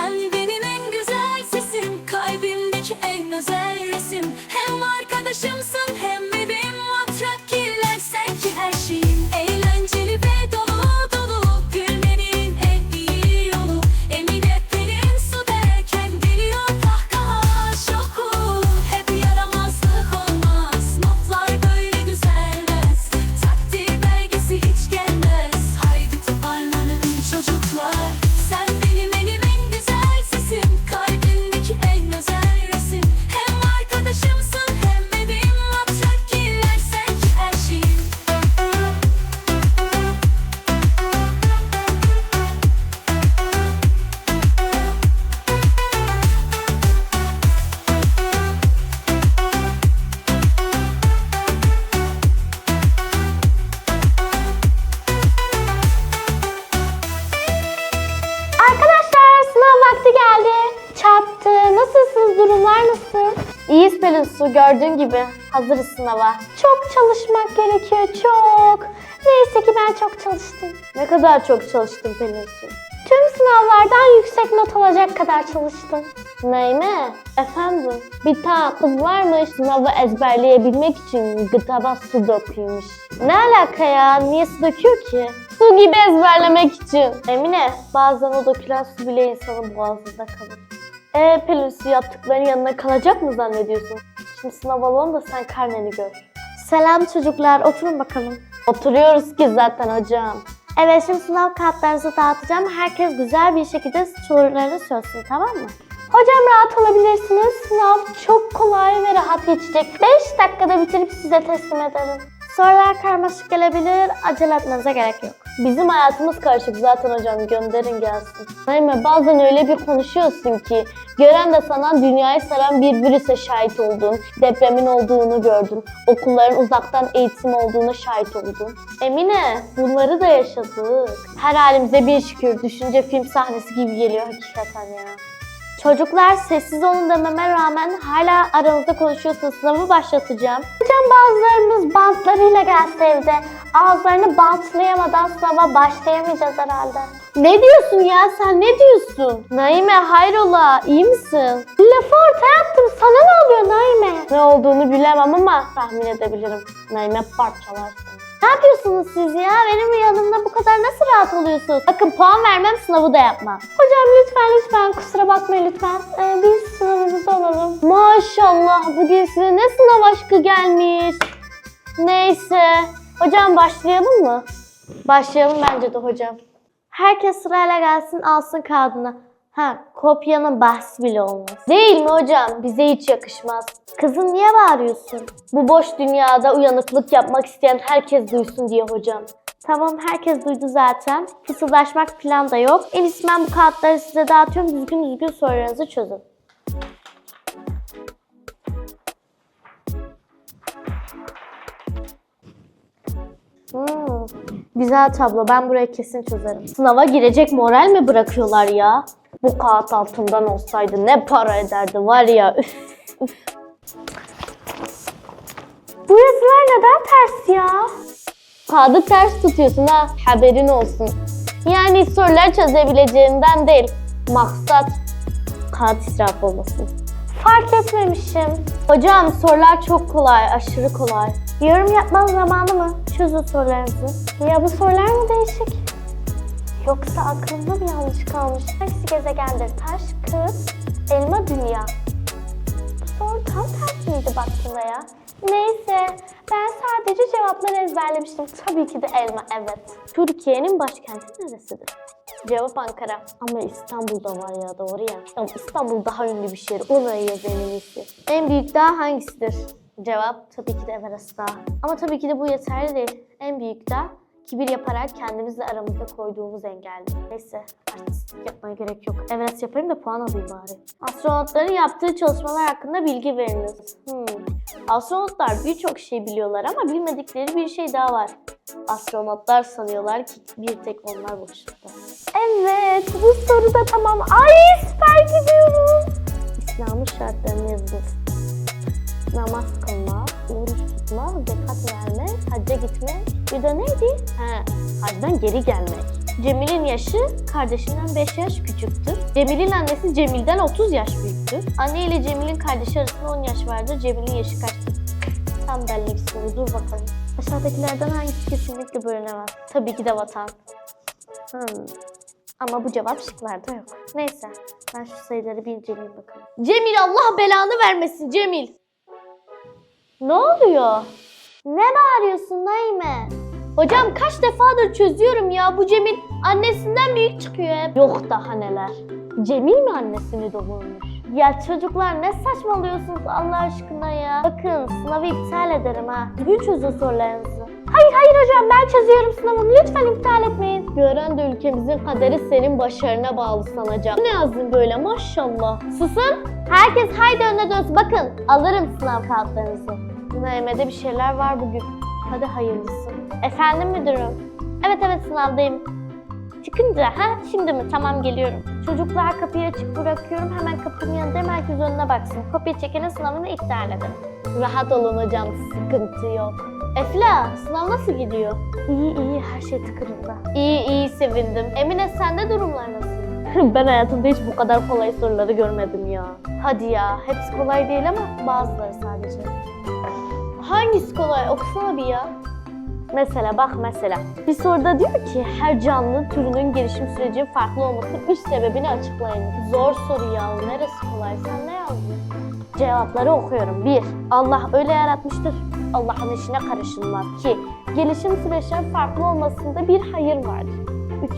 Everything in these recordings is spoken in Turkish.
Sen benim en güzel sesim Kalbimdeki en özel resim. Hem arkadaşımsın İyiyiz Pelin Su. Gördüğün gibi hazırız sınava. Çok çalışmak gerekiyor. Çok. Neyse ki ben çok çalıştım. Ne kadar çok çalıştın Pelin Su? Tüm sınavlardan yüksek not alacak kadar çalıştım. Neyme? Efendim? Bir tane kız varmış sınavı ezberleyebilmek için gıtaba su döküyormuş. Ne alaka ya? Niye su döküyor ki? Su gibi ezberlemek için. Emine bazen o dökülen su bile insanın boğazında kalır. Ee Pelin su yaptıkların yanına kalacak mı zannediyorsun? Şimdi sınav alalım da sen karneni gör. Selam çocuklar oturun bakalım. Oturuyoruz ki zaten hocam. Evet şimdi sınav kağıtlarınızı dağıtacağım. Herkes güzel bir şekilde sorularını çözsün tamam mı? Hocam rahat olabilirsiniz. Sınav çok kolay ve rahat geçecek. 5 dakikada bitirip size teslim ederim. Sorular karmaşık gelebilir. Acele etmenize gerek yok. Bizim hayatımız karışık zaten hocam. Gönderin gelsin. Naime bazen öyle bir konuşuyorsun ki gören de sana dünyayı saran bir virüse şahit oldun. Depremin olduğunu gördün. Okulların uzaktan eğitim olduğuna şahit oldun. Emine bunları da yaşadık. Her halimize bir şükür. Düşünce film sahnesi gibi geliyor hakikaten ya. Çocuklar sessiz olun dememe rağmen hala aranızda konuşuyorsunuz. Sınavı başlatacağım. Hocam bazılarımız bantlarıyla gelse evde. Ağızlarını bantlayamadan sınava başlayamayacağız herhalde. Ne diyorsun ya sen ne diyorsun? Naime hayrola iyi misin? Lafı ortaya attım sana ne oluyor Naime? Ne olduğunu bilemem ama tahmin edebilirim. Naime parçalarsın. Ne yapıyorsunuz siz ya? Benim yanımda bu kadar nasıl rahat oluyorsunuz? Bakın puan vermem sınavı da yapmam. Hocam lütfen lütfen kusura bakmayın lütfen. Ee, biz sınavımızı alalım. Maşallah bugün size ne sınav aşkı gelmiş. Neyse. Hocam başlayalım mı? Başlayalım bence de hocam. Herkes sırayla gelsin alsın kağıdını. Ha kopyanın bahsi bile olmaz. Değil mi hocam? Bize hiç yakışmaz. Kızım niye bağırıyorsun? Bu boş dünyada uyanıklık yapmak isteyen herkes duysun diye hocam. Tamam herkes duydu zaten. Fısıldaşmak plan da yok. En iyisi ben bu kağıtları size dağıtıyorum. Düzgün düzgün sorularınızı çözün. Hmm, güzel tablo. Ben burayı kesin çözerim. Sınava girecek moral mi bırakıyorlar ya? Bu kağıt altından olsaydı ne para ederdi var ya. Üf, üf. Neden ters ya? Kağıdı ters tutuyorsun ha. Haberin olsun. Yani sorular çözebileceğinden değil. Maksat kağıt israf olmasın. Fark etmemişim. Hocam sorular çok kolay, aşırı kolay. Yorum yapmanın zamanı mı? Çözün sorularınızı. Ya bu sorular mı değişik? Yoksa aklımda bir yanlış kalmış. Hangisi gezegendir? Taş, kız, elma, dünya. Bu soru tam tersi miydi baktığında ya? Neyse, ben sadece cevapları ezberlemiştim. Tabii ki de elma, evet. Türkiye'nin başkenti neresidir? Cevap Ankara. Ama İstanbul'da var ya doğru ya. Ama İstanbul daha ünlü bir şehir. Orayı yaz en iyisi. En büyük dağ hangisidir? Cevap tabii ki de Everest Dağı. Ama tabii ki de bu yeterli değil. En büyük dağ kibir yaparak kendimizle aramızda koyduğumuz engelli. Neyse artistlik yapmaya gerek yok. Everest yapayım da puan alayım bari. Astronotların yaptığı çalışmalar hakkında bilgi veriniz. Hmm. Astronotlar birçok şey biliyorlar ama bilmedikleri bir şey daha var. Astronotlar sanıyorlar ki bir tek onlar boşlukta. Evet, bu soru da tamam. Ay süper gidiyorum. İslam'ın şartlarını yazınız. Namaz kılma, oruç tutma, zekat vermek, hacca gitmek. Bir de neydi? Ha, hacdan geri gelmek. Cemil'in yaşı kardeşinden 5 yaş küçüktür. Cemil'in annesi Cemil'den 30 yaş büyüktü. Anne ile Cemil'in kardeşi arasında 10 yaş vardı. Cemil'in yaşı kaçtı? Tam belli bir soru. Dur bakalım. Aşağıdakilerden hangisi kesinlikle bölünemez? Tabii ki de vatan. Hmm. Ama bu cevap şıklarda yok. Neyse. Ben şu sayıları bir inceleyeyim bakalım. Cemil Allah belanı vermesin Cemil. Ne oluyor? Ne bağırıyorsun Naime? Hocam kaç defadır çözüyorum ya. Bu Cemil annesinden büyük çıkıyor hep. Yok daha neler. Cemil mi annesini doğurmuş? Ya çocuklar ne saçmalıyorsunuz Allah aşkına ya. Bakın sınavı iptal ederim ha. Bugün çözün sorularınızı. Hayır hayır hocam ben çözüyorum sınavımı. Lütfen iptal etmeyin. Gören de ülkemizin kaderi senin başarına bağlı sanacak. Ne yazdın böyle maşallah. Susun. Herkes haydi önüne dönsün. Bakın alırım sınav kağıtlarınızı. Mehmet'e bir şeyler var bugün. Hadi hayırlısı. Efendim müdürüm. Evet evet sınavdayım. Çıkınca ha şimdi mi? Tamam geliyorum. Çocuklar kapıyı açık bırakıyorum. Hemen kapının yanındayım. Herkes önüne baksın. Kopya çekenin sınavını iptal ederim. Rahat olun hocam. Sıkıntı yok. Efla sınav nasıl gidiyor? İyi iyi her şey tıkırında. İyi iyi sevindim. Emine sende durumlar nasıl? ben hayatımda hiç bu kadar kolay soruları görmedim ya. Hadi ya hepsi kolay değil ama bazıları sadece. Hangisi kolay? Okusana bir ya. Mesela bak mesela. Bir soruda diyor ki her canlı türünün gelişim sürecinin farklı olmasının üç sebebini açıklayın. Zor soru ya. Neresi kolay? Sen ne yazdın? Cevapları okuyorum. 1. Allah öyle yaratmıştır. Allah'ın işine karışılmaz. 2. Gelişim süreçlerinin farklı olmasında bir hayır vardır. 3.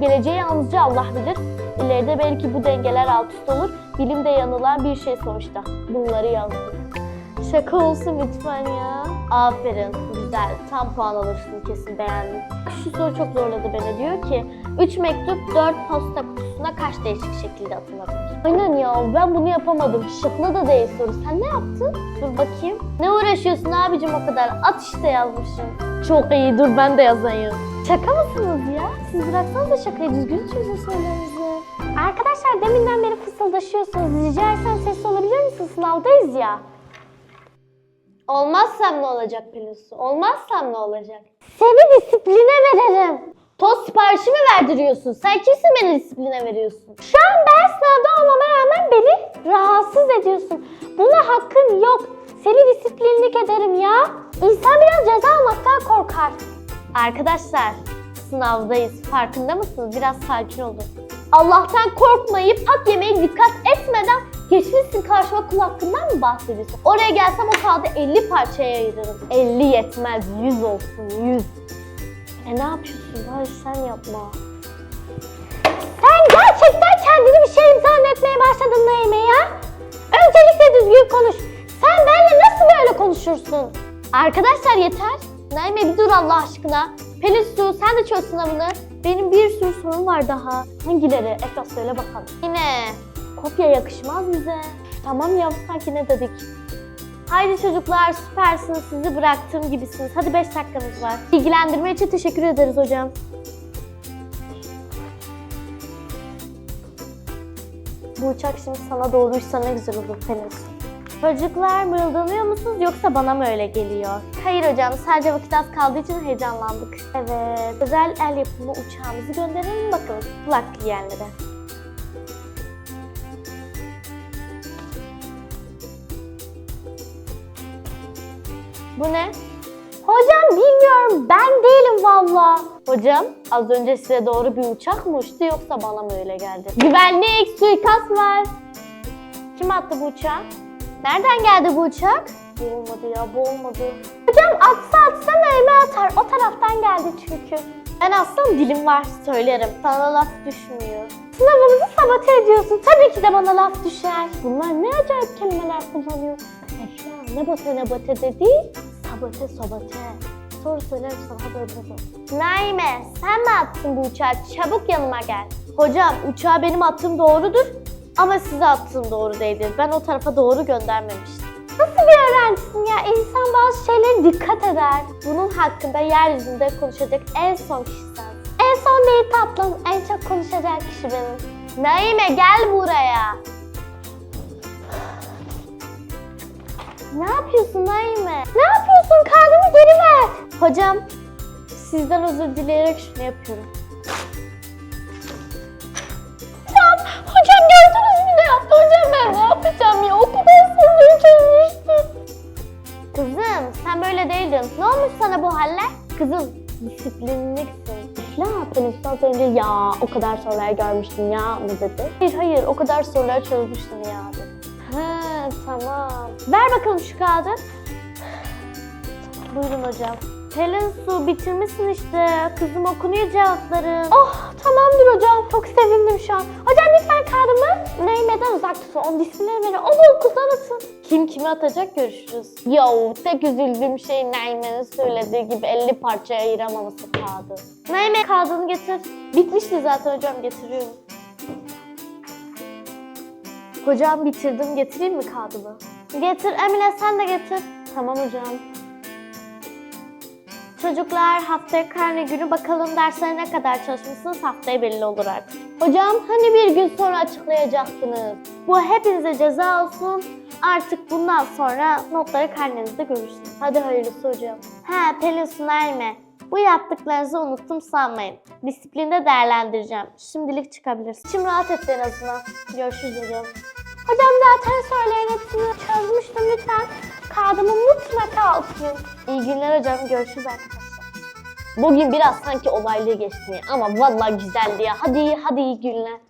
Geleceği yalnızca Allah bilir. İleride belki bu dengeler alt üst olur. Bilimde yanılan bir şey sonuçta. Bunları yazdım. Şaka olsun lütfen ya. Aferin, güzel. Tam puan alırsın kesin beğendim. Şu soru çok zorladı beni. Diyor ki 3 mektup 4 posta kutusuna kaç değişik şekilde atılabilir? Aynen ya ben bunu yapamadım. Şıklı da değil soru. Sen ne yaptın? Dur bakayım. Ne uğraşıyorsun abicim o kadar? At işte yazmışım. Çok iyi dur ben de yazayım. Şaka mısınız ya? Siz bıraksanıza şakayı düzgün çözün sorularınızı. Arkadaşlar deminden beri fısıldaşıyorsunuz. Rica etsem sesli olabilir misin? Sınavdayız ya. Olmazsam ne olacak Pelinsu? Olmazsam ne olacak? Seni disipline veririm. Toz siparişi mi verdiriyorsun? Sen kimsin beni disipline veriyorsun? Şu an ben sınavda olmama rağmen beni rahatsız ediyorsun. Buna hakkın yok. Seni disiplinlik ederim ya. İnsan biraz ceza almaktan korkar. Arkadaşlar sınavdayız. Farkında mısınız? Biraz sakin olun. Allah'tan korkmayıp hak yemeye dikkat etmeden geçmişsin karşıma kul hakkından mı bahsediyorsun? Oraya gelsem o kağıdı 50 parçaya ayırırım. 50 yetmez 100 olsun 100. E ne yapıyorsun? Bari sen yapma. Sen gerçekten kendini bir şey zannetmeye başladın Naime ya. Öncelikle düzgün konuş. Sen benimle nasıl böyle konuşursun? Arkadaşlar yeter. Naime bir dur Allah aşkına. Pelin sen de çöz sınavını. Benim bir sürü sorum var daha. Hangileri? Efra söyle bakalım. Yine kopya yakışmaz bize. Tamam ya sanki ne dedik. Haydi çocuklar süpersiniz. Sizi bıraktığım gibisiniz. Hadi 5 dakikamız var. Bilgilendirme için teşekkür ederiz hocam. Bu uçak şimdi sana doğruysa ne güzel olur Pelin. Çocuklar mırıldanıyor musunuz yoksa bana mı öyle geliyor? Hayır hocam sadece vakit az kaldığı için heyecanlandık. Evet özel el yapımı uçağımızı gönderelim bakalım kulak yiyenlere. Bu ne? Hocam bilmiyorum ben değilim valla. Hocam az önce size doğru bir uçak mı uçtu yoksa bana mı öyle geldi? Güvenlik suikast var. Kim attı bu uçağı? Nereden geldi bu uçak? Bu olmadı ya bu olmadı. Hocam atsa atsa mermi atar. O taraftan geldi çünkü. Ben aslında dilim var söylerim. Sana laf düşmüyor. Sınavımızı sabote ediyorsun. Tabii ki de bana laf düşer. Bunlar ne acayip kelimeler kullanıyor. Eşya ne bote ne bote dedi? Sabote sabote. Soru söylerim sana hadi sor. Naime sen mi attın bu uçağı? Çabuk yanıma gel. Hocam uçağı benim attığım doğrudur. Ama size attığım doğru değildir. Ben o tarafa doğru göndermemiştim. Nasıl bir öğrencisin ya? İnsan bazı şeylere dikkat eder. Bunun hakkında yeryüzünde konuşacak en son kişi sensin. En son değil tatlım. En çok konuşacak kişi benim. Naime gel buraya. Ne yapıyorsun Naime? Ne yapıyorsun? Kağıdımı geri ver. Hocam, sizden özür dileyerek şunu yapıyorum. Hocam, hocam gördünüz mü ne yaptı? Hocam ben ne yapacağım ya? Okuldan sonra çözmüştüm. Kızım, sen böyle değildin. Ne olmuş sana bu halle? Kızım, disiplinliksin. Ne yaptın üstad önce ya o kadar sorular görmüştüm ya mı dedi. Hayır hayır o kadar sorular çözmüştüm ya. Ver bakalım şu kağıdı. Buyurun hocam. Pelin Su bitirmişsin işte. Kızım okunuyor cevapların. Oh tamamdır hocam. Çok sevindim şu an. Hocam lütfen kağıdımı Neyme'den uzak tutun. Onun disiplinleri beni onu okuldan atın. Kim kimi atacak görüşürüz. Yo tek üzüldüğüm şey Neyme'nin söylediği gibi 50 parçaya ayıramaması kağıdı. Neyme kağıdını getir. Bitmişti zaten hocam getiriyorum. Hocam bitirdim getireyim mi kağıdımı? Getir Emine sen de getir. Tamam hocam. Çocuklar haftaya karne günü bakalım derslere ne kadar çalışmışsınız haftaya belli olur artık. Hocam hani bir gün sonra açıklayacaktınız. Bu hepinize ceza olsun. Artık bundan sonra notları karnenizde görürsünüz. Hadi hayırlısı hocam. He Pelin Sunerme. Bu yaptıklarınızı unuttum sanmayın. Disiplinde değerlendireceğim. Şimdilik çıkabilirsiniz. İçim rahat etti en azından. Görüşürüz hocam. Hocam zaten söyleyen hepsini çözmüştüm lütfen. Kağıdımı mutlaka okuyun. İyi günler hocam. Görüşürüz arkadaşlar. Bugün biraz sanki olaylı geçti ama vallahi güzeldi ya. Hadi hadi iyi günler.